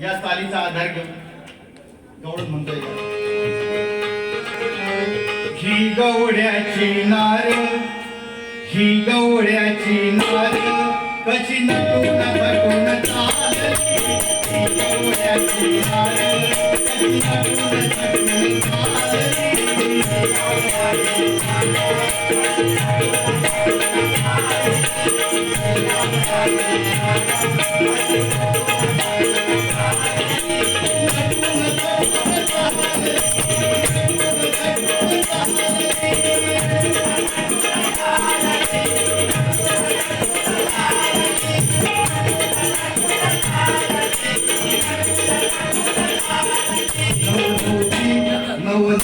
या चालीचा आधार घेऊन गवळण म्हणतोय का? ही गवड्याची नार ही गवड्याची नार कशी नटून पटून चालली ही गवड्याची नार कशी नटून पटून चालली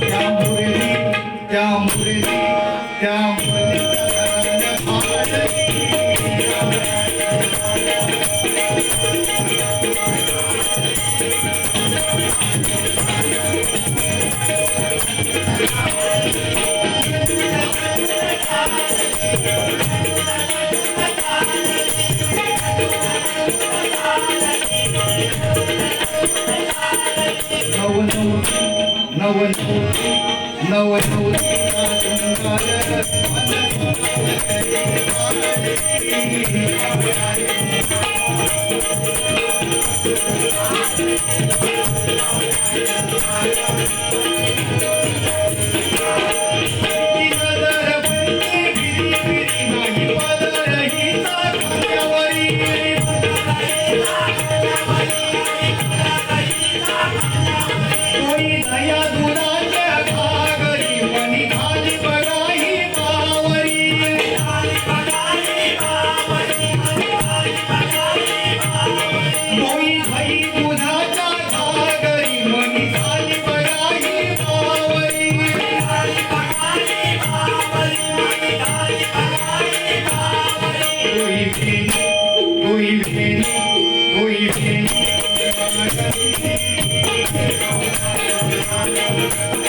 त्या मुरली त्या Murli No, one, no, no, no, no, no, one. no, Thank you.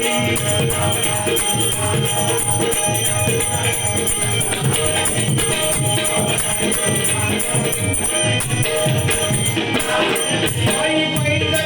Why you waiting?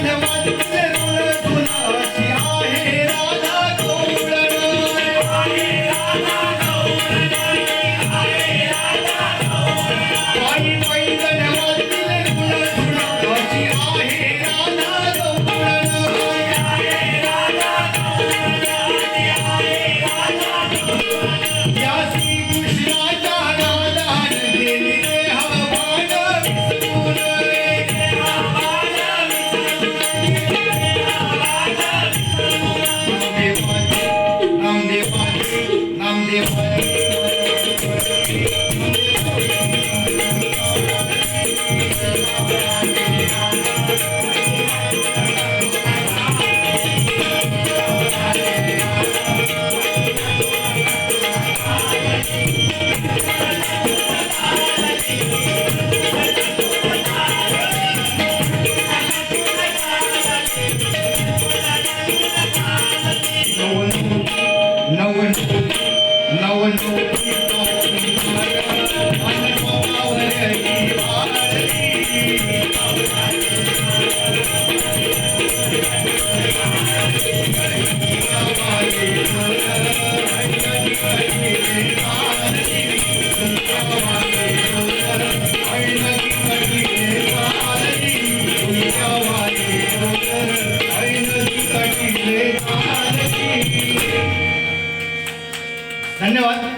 धन्यवाद.